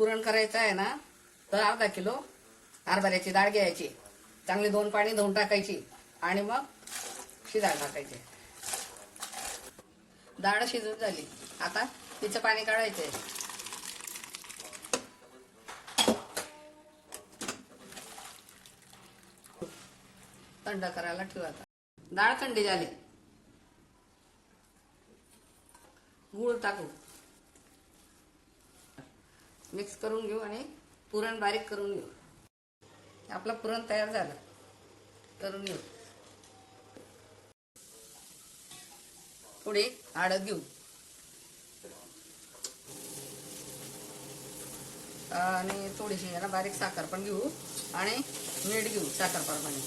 पुरण करायचं आहे ना तर अर्धा किलो हरभऱ्याची डाळ घ्यायची. चांगली दोन पाणी धुवून टाकायची आणि मग शिजायला टाकायची. डाळ शिजून झाली. आता तिचं पाणी काढायचंय. थंड करायला ठेवू आता. डाळ थंडी झाली. गूळ टाकू. मिक्स करून घेऊ आणि पुरण बारीक करून घेऊ. आपलं पुरण तयार झालं. करून घेऊ. थोडी आड घेऊ. आणि थोडीशी याला बारीक साखर पण घेऊ आणि मीठ घेऊ साखर प्रमाणे.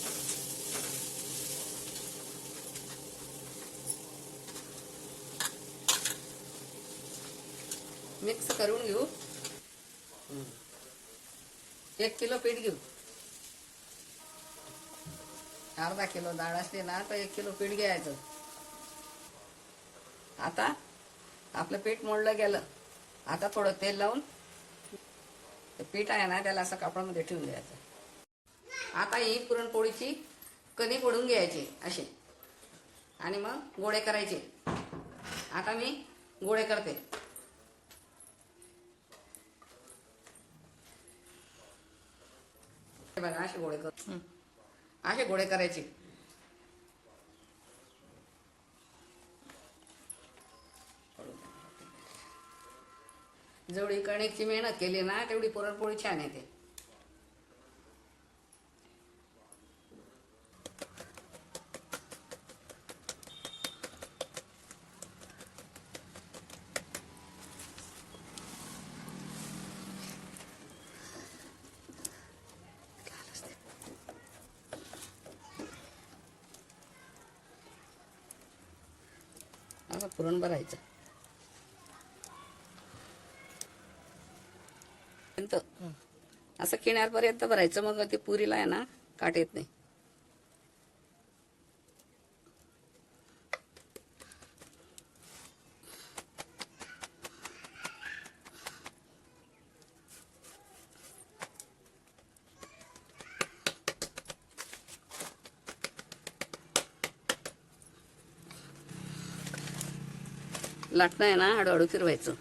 मिक्स करून घेऊ. एक किलो पीठ घेऊ. अर्धा किलो डाळ असली ना तर एक किलो पीठ घ्यायचं. आता आपलं पीठ मोडलं गेलं. आता थोडं तेल लावून ते पीठ आहे ना त्याला असं कापडामध्ये ठेवून द्यायचं आता ही पुरणपोळीची कणी पडून घ्यायची अशी. आणि मग गोळे करायचे. आता मी गोळे करते. बघा असे गोळे कर. असे गोळे करायचे. जेवढी कणिकची मेहनत केली ना तेवढी पुरणपोळी छान येते. आता पुरण भरायचं? असं किनारपर्यंत भरायचं मग ते पुरीला आहे ना काट येत नाही. लाटणं आहे ना हळूहळू फिरवायचं